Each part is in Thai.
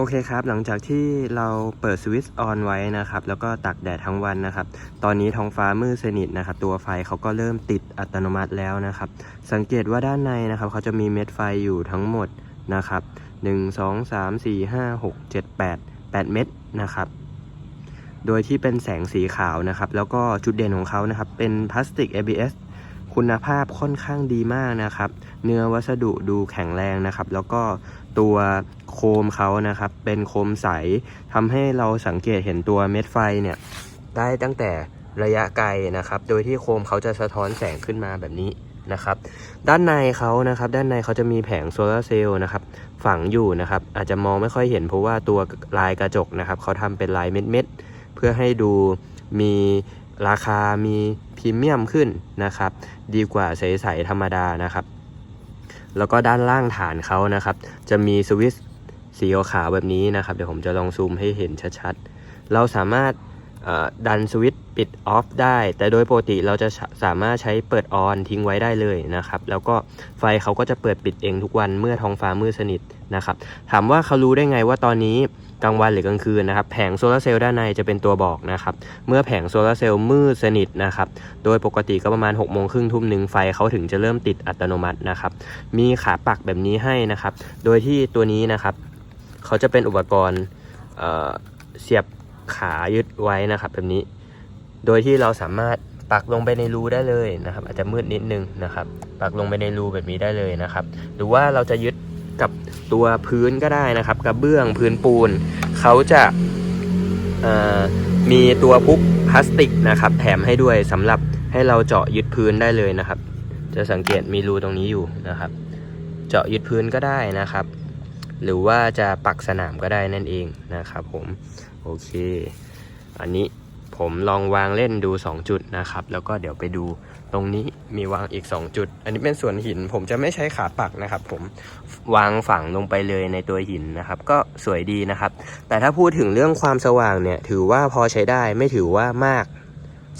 โอเคครับ หลังจากที่เราเปิดสวิตช์ออนไว้นะครับ แล้วก็ตักแดดทั้งวันนะครับ ตอนนี้ท้องฟ้ามืดสนิทนะครับ ตัวไฟเขาก็เริ่มติดอัตโนมัติแล้วนะครับ สังเกตว่าด้านในนะครับ เขาจะมีเม็ดไฟอยู่ทั้งหมดนะครับ1 2 3 4 5 6 7 8 8 เม็ดนะครับ โดยที่เป็นแสงสีขาวนะครับ แล้วก็จุดเด่นของเขานะครับ เป็นพลาสติก ABS คุณภาพค่อนข้างดีมากนะครับ เนื้อวัสดุดูแข็งแรงนะครับ แล้วก็ตัวโคมเขานะครับ เป็นโคมใสทำให้เราสังเกตเห็นตัวเม็ดไฟเนี่ยได้ตั้งแต่ระยะไกลนะครับ โดยที่โคมเขาจะสะท้อนแสงขึ้นมาแบบนี้นะครับ ด้านในเขานะครับ ด้านในเขาจะมีแผงโซลาร์เซลล์นะครับ ฝังอยู่นะครับ อาจจะมองไม่ค่อยเห็นเพราะว่าตัวลายกระจกนะครับ เขาทำเป็นลายเม็ดๆ เพื่อให้ดูมีราคามีพรีเมียมขึ้นนะครับ ดีกว่าใสๆธรรมดานะครับ แล้วก็ด้านล่างฐานเขานะครับ จะมีสวิตช์สีขาวแบบนี้นะครับ เดี๋ยวผมจะลองซูมให้เห็นชัดๆ เราสามารถดันสวิตช์ปิดออฟได้ แต่โดยปกติเราจะสามารถใช้เปิดออนทิ้งไว้ได้เลยนะครับ แล้วก็ไฟเขาก็จะเปิดปิดเองทุกวันเมื่อท้องฟ้ามืดสนิทนะครับ ถามว่าเขารู้ได้ไงว่าตอนนี้ กลางวันหรือกลางคืนนะครับ แผงโซลาร์เซลล์ด้านในจะเป็นตัวบอกนะครับ เมื่อแผงโซลาร์เซลล์มืดสนิทนะครับ โดยปกติก็ประมาณ6กโมงครึ่งทุ่มหนึ่งไฟเขาถึงจะเริ่มติดอัตโนมัตินะครับ มีขาปักแบบนี้ให้นะครับ โดยที่ตัวนี้นะครับ เขาจะเป็นอุปกรณ์เเสียบขายึดไว้นะครับแบบนี้ โดยที่เราสามารถปักลงไปในรูได้เลยนะครับ อาจจะมืดนิดนึงนะครับ ปักลงไปในรูแบบนี้ได้เลยนะครับ หรือว่าเราจะยึด กับตัวพื้นก็ได้นะครับกระเบื้องพื้นปูนเขาจะมีตัวพุกพลาสติกนะครับ แถมให้ด้วยสำหรับให้เราเจาะยึดพื้นได้เลยนะครับ จะสังเกตมีรูตรงนี้อยู่นะครับ เจาะยึดพื้นก็ได้นะครับ หรือว่าจะปักสนามก็ได้นั่นเองนะครับผมโอเค อันนี้ ผมลองวางเล่นดู 2 จุดนะครับ แล้วก็เดี๋ยวไปดูตรงนี้มีวางอีก 2 จุด อันนี้เป็นส่วนหินผมจะไม่ใช้ขาปักนะครับ ผมวางฝังลงไปเลยในตัวหินนะครับ ก็สวยดีนะครับ แต่ถ้าพูดถึงเรื่องความสว่างเนี่ย ถือว่าพอใช้ได้ไม่ถือว่ามาก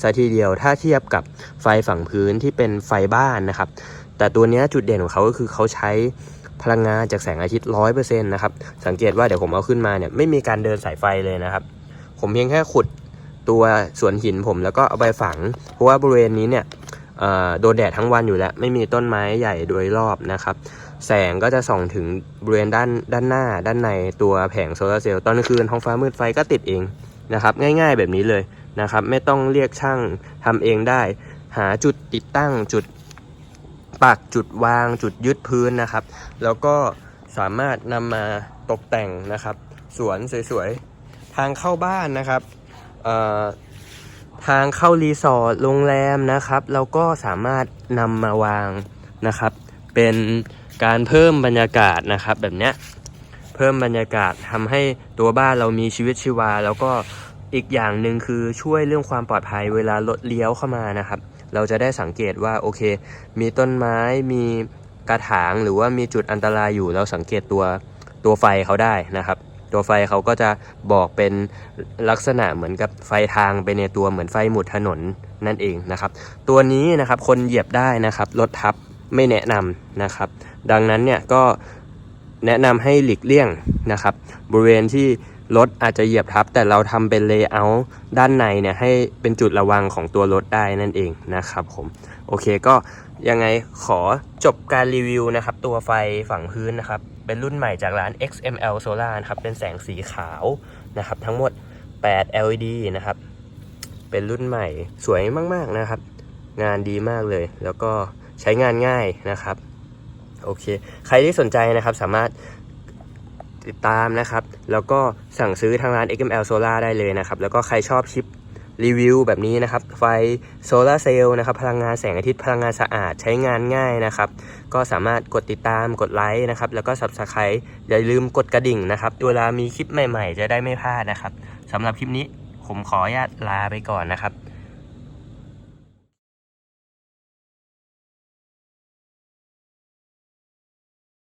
ซะทีเดียวถ้าเทียบกับไฟฝั่งพื้นที่เป็นไฟบ้านนะครับ แต่ตัวนี้จุดเด่นของเขาก็คือเขาใช้พลังงานจากแสงอาทิตย์ร้อยเปอร์เซ็นต์นะครับ สังเกตว่าเดี๋ยวผมเอาขึ้นมาเนี่ยไม่มีการเดินสายไฟเลยนะครับ ผมเพียงแค่ขุด ตัวสวนหินผมแล้วก็เอาไปฝัง เพราะว่าบริเวณนี้เนี่ยโดนแดดทั้งวันอยู่แล้วไม่มีต้นไม้ใหญ่โดยรอบนะครับ แสงก็จะส่องถึงบริเวณด้านด้านหน้า ด้านในตัวแผงโซลาร์เซลล์ตอนกลางคืนท้องฟ้ามืดไฟก็ติดเองนะครับ ง่ายๆแบบนี้เลยนะครับ ไม่ต้องเรียกช่างทำเองได้ หาจุดติดตั้งจุดปักจุดวางจุดยึดพื้นนะครับ แล้วก็สามารถนำมาตกแต่งนะครับ สวนสวยๆทางเข้าบ้านนะครับ ทางเข้ารีสอร์ทโรงแรมนะครับเราก็สามารถนำมาวางนะครับ เป็นการเพิ่มบรรยากาศนะครับแบบเนี้ยเพิ่มบรรยากาศทำให้ตัวบ้านเรามีชีวิตชีวา แล้วก็อีกอย่างหนึ่งคือช่วยเรื่องความปลอดภัยเวลารถเลี้ยวเข้ามานะครับ เราจะได้สังเกตว่าโอเค มีต้นไม้มีกระถางหรือว่ามีจุดอันตรายอยู่เราสังเกตตัวตัวไฟเขาได้นะครับ ตัวไฟเขาก็จะบอกเป็นลักษณะเหมือนกับไฟทางไปในตัวเหมือนไฟหมุดถนนนั่นเองนะครับ ตัวนี้นะครับคนเหยียบได้นะครับรถทับไม่แนะนำนะครับ ดังนั้นเนี่ยก็แนะนำให้หลีกเลี่ยงนะครับ บริเวณที่รถอาจจะเหยียบทับ แต่เราทำเป็นเลเยอร์ด้านในเนี่ยให้เป็นจุดระวังของตัวรถได้นั่นเองนะครับผมโอเคก็ยังไงขอจบการรีวิวนะครับ ตัวไฟฝั่งพื้นนะครับ เป็นรุ่นใหม่จากร้าน XML Solar นะครับ เป็นแสงสีขาวนะครับ ทั้งหมด 8 LED นะครับ เป็นรุ่นใหม่สวยมาก ๆ นะครับ งานดีมากเลย แล้วก็ใช้งานง่ายนะครับ โอเค ใครที่สนใจนะครับสามารถติดตามนะครับ แล้วก็สั่งซื้อทางร้าน XML Solar ได้เลยนะครับ แล้วก็ใครชอบคลิป รีวิวแบบนี้นะครับ ไฟโซลาร์เซลล์นะครับ พลังงานแสงอาทิตย์พลังงานสะอาดใช้งานง่ายนะครับ ก็สามารถกดติดตามกดไลค์นะครับ แล้วก็ Subscribe อย่าลืมกดกระดิ่งนะครับ เวลามีคลิปใหม่ๆ จะได้ไม่พลาดนะครับสำหรับคลิปนี้ผมขออนุญาตลาไปก่อนนะครับ